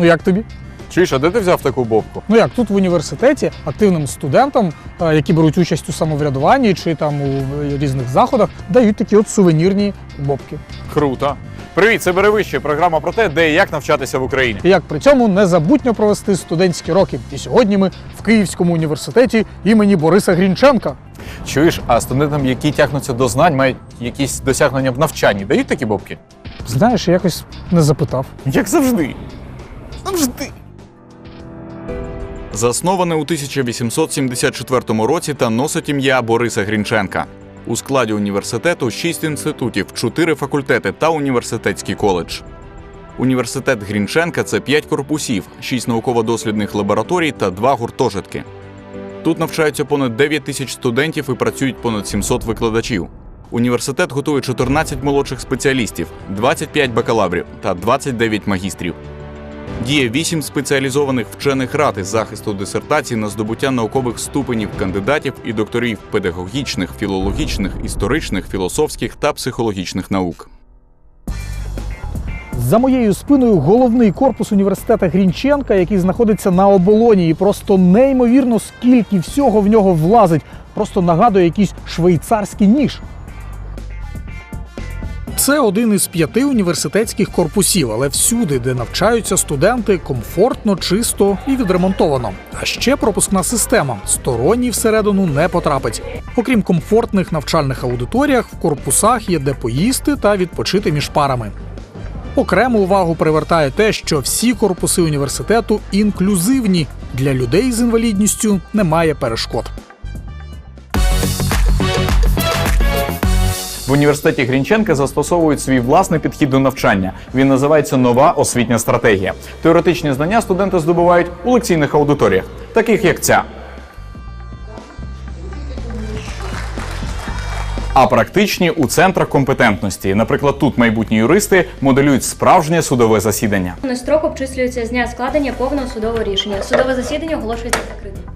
Ну як тобі? Чуєш, а де ти взяв таку бобку? Ну як тут в університеті активним студентам, е, які беруть участь у самоврядуванні чи там у е, різних заходах, дають такі от сувенірні бобки. Круто. Привіт, це Беревище, програма про те, де і як навчатися в Україні. І як при цьому незабутньо провести студентські роки. І сьогодні ми в Київському університеті імені Бориса Грінченка. Чуєш, а студентам, які тягнуться до знань, мають якісь досягнення в навчанні, дають такі бобки? Знаєш, я якось не запитав. Як завжди. Завжди. Засноване у 1874 році та носить ім'я Бориса Грінченка. У складі університету шість інститутів, чотири факультети та університетський коледж. Університет Грінченка це п'ять корпусів, шість науково-дослідних лабораторій та два гуртожитки. Тут навчаються понад 9 тисяч студентів і працюють понад 700 викладачів. Університет готує 14 молодших спеціалістів, 25 бакалаврів та 29 магістрів. Діє 8 спеціалізованих вчених рад із захисту дисертацій на здобуття наукових ступенів кандидатів і докторів педагогічних, філологічних, історичних, філософських та психологічних наук. За моєю спиною головний корпус університету Грінченка, який знаходиться на оболоні, і просто неймовірно скільки всього в нього влазить. Просто нагадує якийсь швейцарський ніж. Це один із п'яти університетських корпусів, але всюди, де навчаються студенти, комфортно, чисто і відремонтовано. А ще пропускна система сторонній всередину не потрапить. Окрім комфортних навчальних аудиторіях, в корпусах є де поїсти та відпочити між парами. Окрему увагу привертає те, що всі корпуси університету інклюзивні. Для людей з інвалідністю немає перешкод. В університеті Грінченка застосовують свій власний підхід до навчання. Він називається нова освітня стратегія. Теоретичні знання студенти здобувають у лекційних аудиторіях, таких як ця. А практичні у центрах компетентності. Наприклад, тут майбутні юристи моделюють справжнє судове засідання. На строк обчислюється з дня складення повного судового рішення. Судове засідання оголошується закритим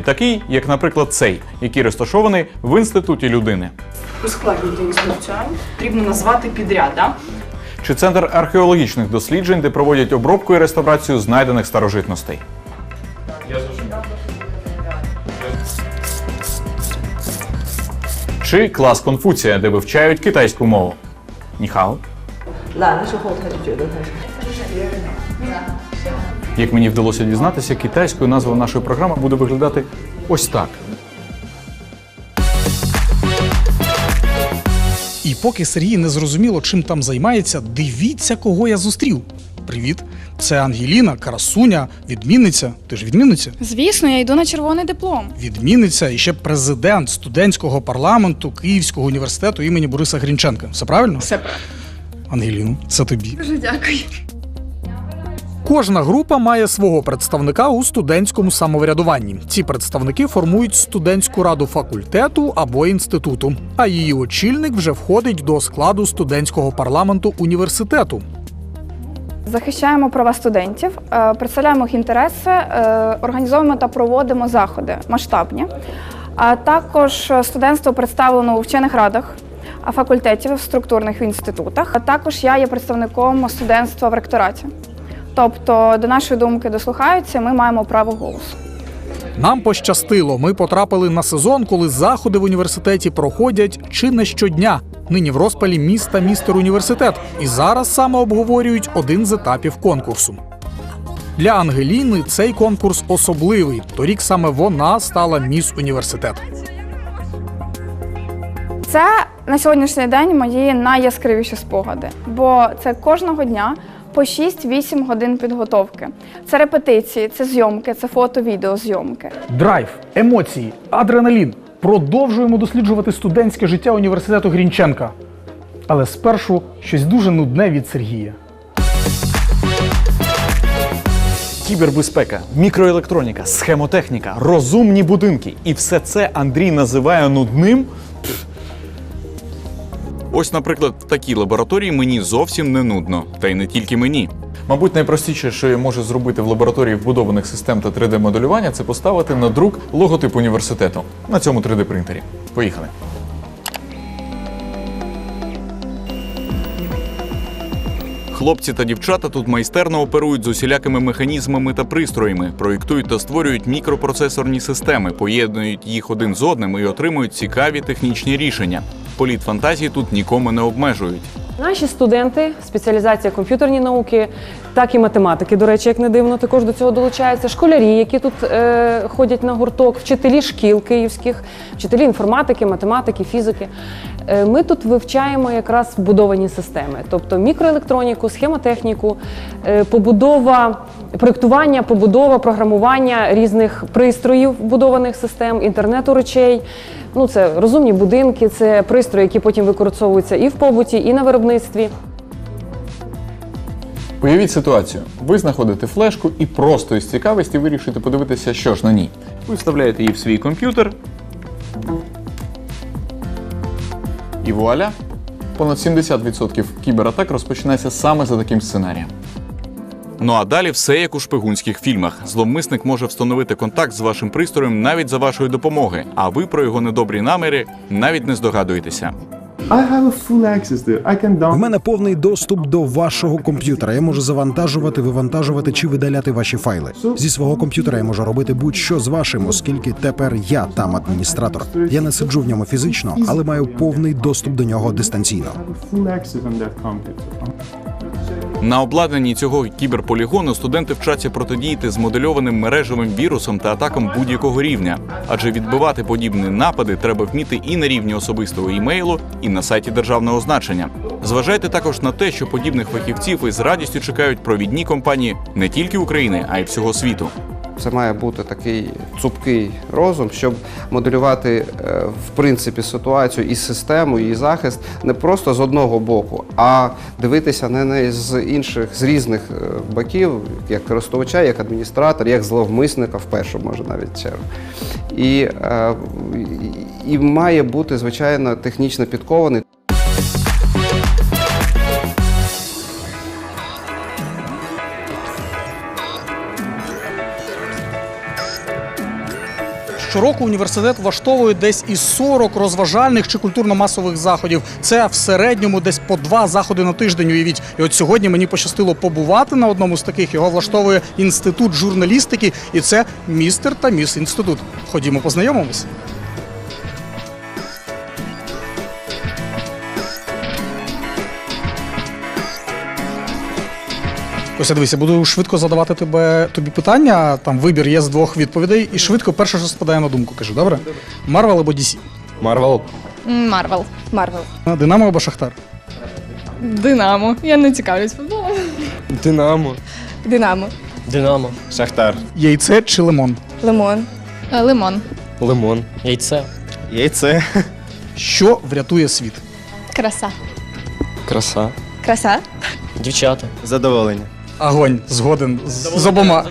І такий, як, наприклад, цей, який розташований в інституті людини. ускладнювати інструкцію, потрібно назвати підряд. Да? Чи центр археологічних досліджень, де проводять обробку і реставрацію знайдених старожитностей. Чи клас Конфуція, де вивчають китайську мову. Ніхао. 懒的时候，他就觉得他是 Як мені вдалося дізнатися, китайською назва нашої програми буде виглядати ось так. І поки Сергій не зрозуміло, чим там займається, дивіться, кого я зустрів. Привіт, це Ангеліна, красуня, відмінниця. Ти ж відмінниця? Звісно, я йду на червоний диплом. Відмінниця і ще президент студентського парламенту Київського університету імені Бориса Грінченка. Все правильно? Все правильно. Ангеліно, це тобі. Дуже дякую. Кожна група має свого представника у студентському самоврядуванні. Ці представники формують студентську раду факультету або інституту, а її очільник вже входить до складу студентського парламенту університету. Захищаємо права студентів, е, представляємо їх інтереси, е, організовуємо та проводимо заходи масштабні. А також студентство представлено у вчених радах факультетів, структурних інститутах. А також я є представником студентства в ректораті. Тобто, до нашої думки дослухаються, ми маємо право голосу. Нам пощастило. Ми потрапили на сезон, коли заходи в університеті проходять чи не щодня. Нині в розпалі міста містер університет. І зараз саме обговорюють один з етапів конкурсу. Для Ангеліни цей конкурс особливий. Торік саме вона стала міс університет. Це на сьогоднішній день мої найяскравіші спогади, бо це кожного дня по 6-8 годин підготовки. Це репетиції, це зйомки, це фото, відео зйомки. Драйв, емоції, адреналін. Продовжуємо досліджувати студентське життя університету Грінченка. Але спершу щось дуже нудне від Сергія. Кібербезпека, мікроелектроніка, схемотехніка, розумні будинки. І все це Андрій називає нудним. Ось, наприклад, в такій лабораторії мені зовсім не нудно, та й не тільки мені. Мабуть, найпростіше, що я можу зробити в лабораторії вбудованих систем та 3D-моделювання, це поставити на друк логотип університету на цьому 3D-принтері. Поїхали. Хлопці та дівчата тут майстерно оперують з усілякими механізмами та пристроями, проєктують та створюють мікропроцесорні системи, поєднують їх один з одним і отримують цікаві технічні рішення. Політ фантазії тут нікому не обмежують. Наші студенти, спеціалізація комп'ютерні науки, так і математики, до речі, як не дивно, також до цього долучаються. Школярі, які тут е, ходять на гурток, вчителі шкіл київських, вчителі інформатики, математики, фізики. Е, ми тут вивчаємо якраз вбудовані системи, тобто мікроелектроніку, схемотехніку, е, побудова, проєктування, побудова, програмування різних пристроїв вбудованих систем, інтернету речей. Ну, це розумні будинки, це пристрої, які потім використовуються і в побуті, і на виробництві. Уявіть ситуацію: ви знаходите флешку і просто із цікавості вирішите подивитися, що ж на ній. Ви вставляєте її в свій комп'ютер. І вуаля! Понад 70% кібератак розпочинається саме за таким сценарієм. Ну а далі все як у шпигунських фільмах. Зловмисник може встановити контакт з вашим пристроєм навіть за вашої допомоги, а ви про його недобрі наміри навіть не здогадуєтеся. Download. мене повний доступ до вашого комп'ютера. Я можу завантажувати, вивантажувати чи видаляти ваші файли. Зі свого комп'ютера я можу робити будь-що з вашим, оскільки тепер я там адміністратор. Я не сиджу в ньому фізично, але маю повний доступ до нього дистанційно. На обладнанні цього кіберполігону студенти вчаться протидіяти змодельованим мережевим вірусом та атакам будь-якого рівня. Адже відбивати подібні напади треба вміти і на рівні особистого імейлу, і на сайті державного значення. Зважайте також на те, що подібних фахівців із радістю чекають провідні компанії не тільки України, а й всього світу. Це має бути такий цупкий розум, щоб моделювати е, в принципі ситуацію і систему, і захист не просто з одного боку, а дивитися неї з інших, з різних е, боків, як користувача, як адміністратор, як зловмисника в першу, може навіть чергу. І, е, і має бути, звичайно, технічно підкований. Щороку університет влаштовує десь із 40 розважальних чи культурно-масових заходів. Це в середньому десь по два заходи на тиждень. Уявіть. І от сьогодні мені пощастило побувати на одному з таких. Його влаштовує інститут журналістики, і це містер та міс інститут. Ходімо, познайомимось. Ось дивися, буду швидко задавати тебе тобі питання. Там вибір є з двох відповідей, і швидко перше, що спадає на думку, кажу, добре? Марвел або DC? Марвел. Марвел. Марвел. Динамо або Шахтар? Динамо. Я не цікавлюсь футболом. Динамо. Динамо. Динамо. Шахтар. Яйце чи лимон? Лимон. Лимон. Лимон. Яйце. Яйце. Що врятує світ? Краса. Краса. Краса. Дівчата. Задоволення. Агонь, згоден з, з обома.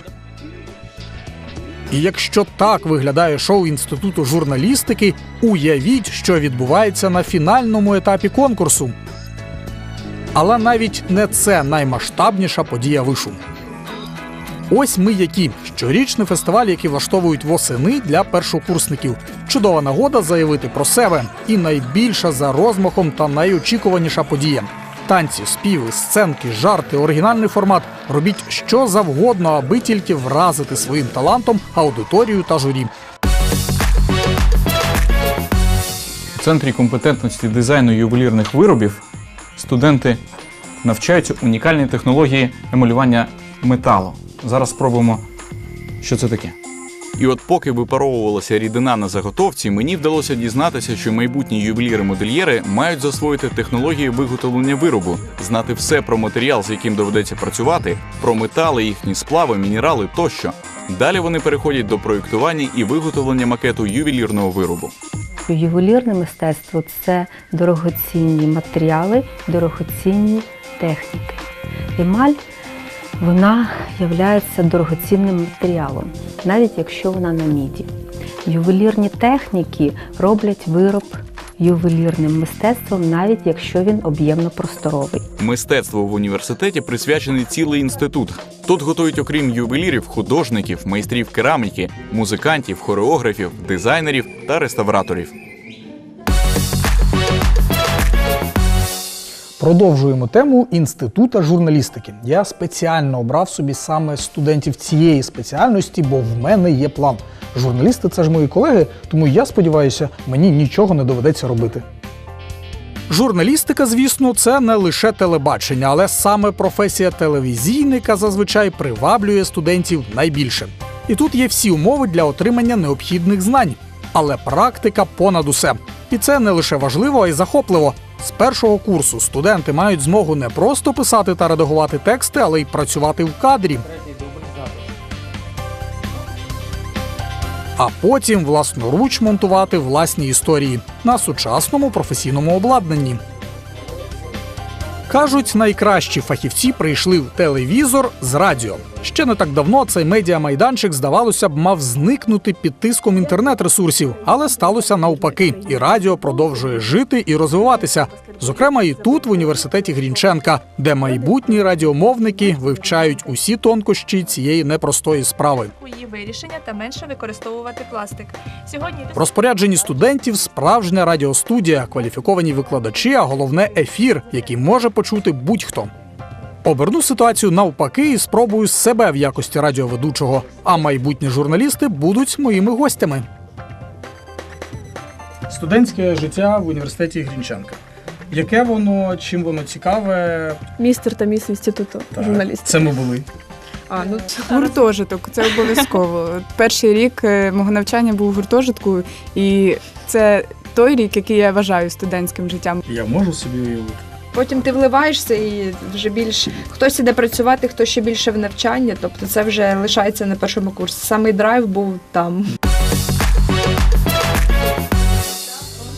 І якщо так виглядає шоу інституту журналістики, уявіть, що відбувається на фінальному етапі конкурсу. Але навіть не це наймасштабніша подія вишу. Ось ми які щорічний фестиваль, який влаштовують восени для першокурсників. Чудова нагода заявити про себе і найбільша за розмахом та найочікуваніша подія. Танці, співи, сценки, жарти, оригінальний формат. Робіть що завгодно, аби тільки вразити своїм талантом аудиторію та журі. У центрі компетентності дизайну ювелірних виробів студенти навчаються унікальній технології емалювання металу. Зараз спробуємо, що це таке. І от поки випаровувалася рідина на заготовці, мені вдалося дізнатися, що майбутні ювеліри-модельєри мають засвоїти технології виготовлення виробу, знати все про матеріал, з яким доведеться працювати, про метали, їхні сплави, мінерали тощо. Далі вони переходять до проєктування і виготовлення макету ювелірного виробу. Ювелірне мистецтво це дорогоцінні матеріали, дорогоцінні техніки. Емаль вона є дорогоцінним матеріалом, навіть якщо вона на міді. Ювелірні техніки роблять вироб ювелірним мистецтвом, навіть якщо він об'ємно просторовий. Мистецтво в університеті присвячений цілий інститут. Тут готують, окрім ювелірів, художників, майстрів кераміки, музикантів, хореографів, дизайнерів та реставраторів. Продовжуємо тему інститута журналістики. Я спеціально обрав собі саме студентів цієї спеціальності, бо в мене є план. Журналісти це ж мої колеги, тому я сподіваюся, мені нічого не доведеться робити. Журналістика, звісно, це не лише телебачення, але саме професія телевізійника зазвичай приваблює студентів найбільше. І тут є всі умови для отримання необхідних знань. Але практика понад усе. І це не лише важливо, а й захопливо. З першого курсу студенти мають змогу не просто писати та редагувати тексти, але й працювати в кадрі. А потім власноруч монтувати власні історії на сучасному професійному обладнанні. Кажуть, найкращі фахівці прийшли в телевізор з радіо. Ще не так давно цей медіамайданчик, здавалося б, мав зникнути під тиском інтернет-ресурсів, але сталося навпаки, і радіо продовжує жити і розвиватися. Зокрема, і тут, в університеті Грінченка, де майбутні радіомовники вивчають усі тонкощі цієї непростої справи. її вирішення та менше використовувати пластик. Сьогодні В розпорядженні студентів справжня радіостудія, кваліфіковані викладачі, а головне ефір, який може почути будь-хто. Оберну ситуацію навпаки і спробую себе в якості радіоведучого, а майбутні журналісти будуть моїми гостями. Студентське життя в університеті Грінченка. Яке воно, чим воно цікаве? Містер та міс інституту журналістів. Це ми були. А, ну гуртожиток, це обов'язково. Перший рік е, мого навчання був у гуртожитку, і це той рік, який я вважаю студентським життям. Я можу собі уявити. Потім ти вливаєшся і вже більш хтось іде працювати, хтось ще більше в навчання. Тобто це вже лишається на першому курсі. Самий драйв був там.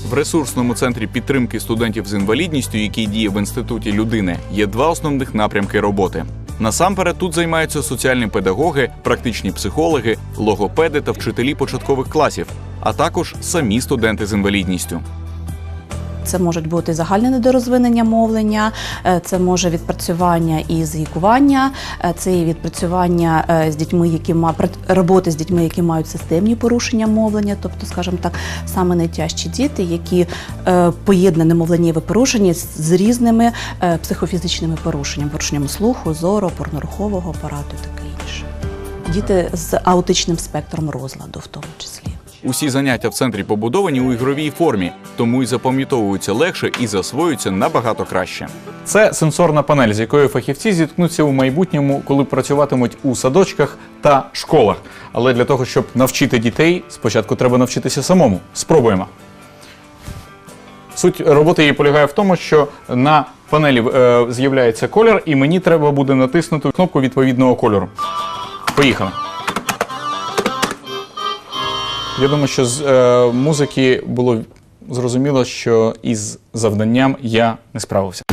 В ресурсному центрі підтримки студентів з інвалідністю, який діє в інституті людини, є два основних напрямки роботи. Насамперед тут займаються соціальні педагоги, практичні психологи, логопеди та вчителі початкових класів, а також самі студенти з інвалідністю. Це можуть бути загальне недорозвинення мовлення, е, це може відпрацювання із лікування, е, це і відпрацювання е, з дітьми, які ма пра- роботи з дітьми, які мають системні порушення мовлення, тобто, скажімо так, саме найтяжчі діти, які е, поєднані мовленнєве порушення з різними психофізичними порушеннями, порушенням слуху, зору, опорно-рухового апарату, і таке інше. Діти з аутичним спектром розладу, в тому числі. Усі заняття в центрі побудовані у ігровій формі, тому й запам'ятовуються легше і засвоюються набагато краще. Це сенсорна панель, з якою фахівці зіткнуться у майбутньому, коли працюватимуть у садочках та школах. Але для того, щоб навчити дітей, спочатку треба навчитися самому. Спробуємо. Суть роботи її полягає в тому, що на панелі е, з'являється колір, і мені треба буде натиснути кнопку відповідного кольору. Поїхали. Я думаю, що з е, музики було зрозуміло, що із завданням я не справився.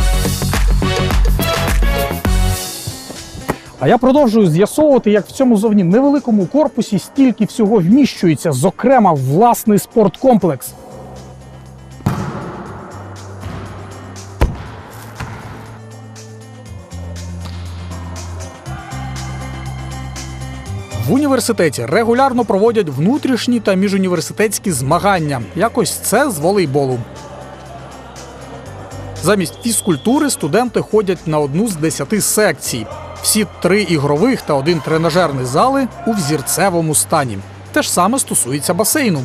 А я продовжую з'ясовувати, як в цьому зовні невеликому корпусі стільки всього вміщується, зокрема власний спорткомплекс. В університеті регулярно проводять внутрішні та міжуніверситетські змагання. Якось це з волейболу. Замість фізкультури студенти ходять на одну з десяти секцій. Всі три ігрових та один тренажерний зали у взірцевому стані. Те ж саме стосується басейну.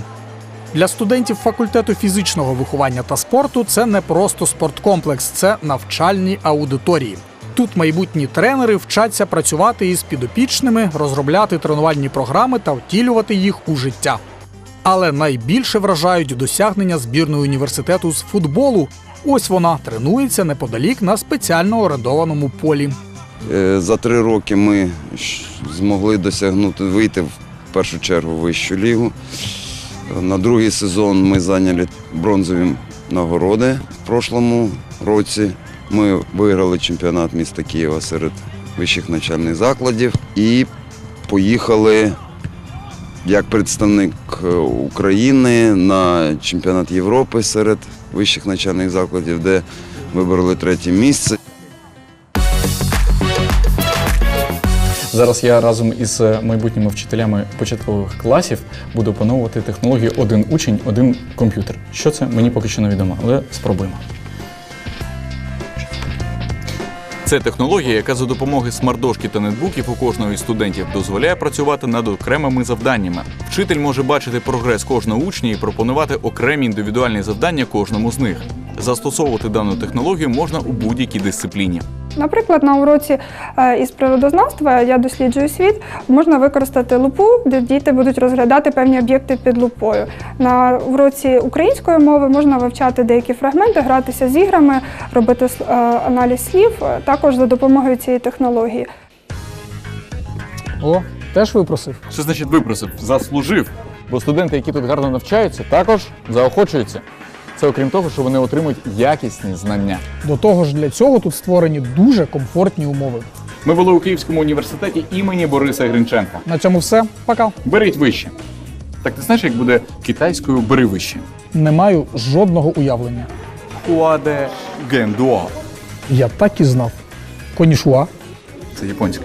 Для студентів факультету фізичного виховання та спорту це не просто спорткомплекс, це навчальні аудиторії. Тут майбутні тренери вчаться працювати із підопічними, розробляти тренувальні програми та втілювати їх у життя. Але найбільше вражають досягнення збірної університету з футболу. Ось вона тренується неподалік на спеціально орендованому полі. Е, За три роки ми змогли досягнути вийти в першу чергу вищу лігу. На другий сезон ми зайняли бронзові нагороди. В прошлому році ми виграли чемпіонат міста Києва серед вищих навчальних закладів і поїхали як представник е, України на чемпіонат Європи серед вищих навчальних закладів, де вибороли третє місце. Зараз я разом із е, майбутніми вчителями початкових класів буду опановувати технологію один учень, один комп'ютер. Що це мені поки що невідомо, але спробуємо. Це технологія, яка за допомогою смардошки та нетбуків у кожного із студентів дозволяє працювати над окремими завданнями. Вчитель може бачити прогрес кожного учня і пропонувати окремі індивідуальні завдання кожному з них. Застосовувати дану технологію можна у будь-якій дисципліні. Наприклад, на уроці е, із природознавства я досліджую світ, можна використати лупу, де діти будуть розглядати певні об'єкти під лупою. На уроці української мови можна вивчати деякі фрагменти, гратися з іграми, робити е, аналіз слів, е, також за допомогою цієї технології. О, теж випросив. Що значить випросив? Заслужив. Бо студенти, які тут гарно навчаються, також заохочуються. Це окрім того, що вони отримують якісні знання. До того ж, для цього тут створені дуже комфортні умови. Ми були у Київському університеті імені Бориса Гринченка. На цьому все. Пока. Беріть вище. Так ти знаєш, як буде китайською бери вище? Не маю жодного уявлення. Хуаде гендуа. Я так і знав. Конішуа. Це японська.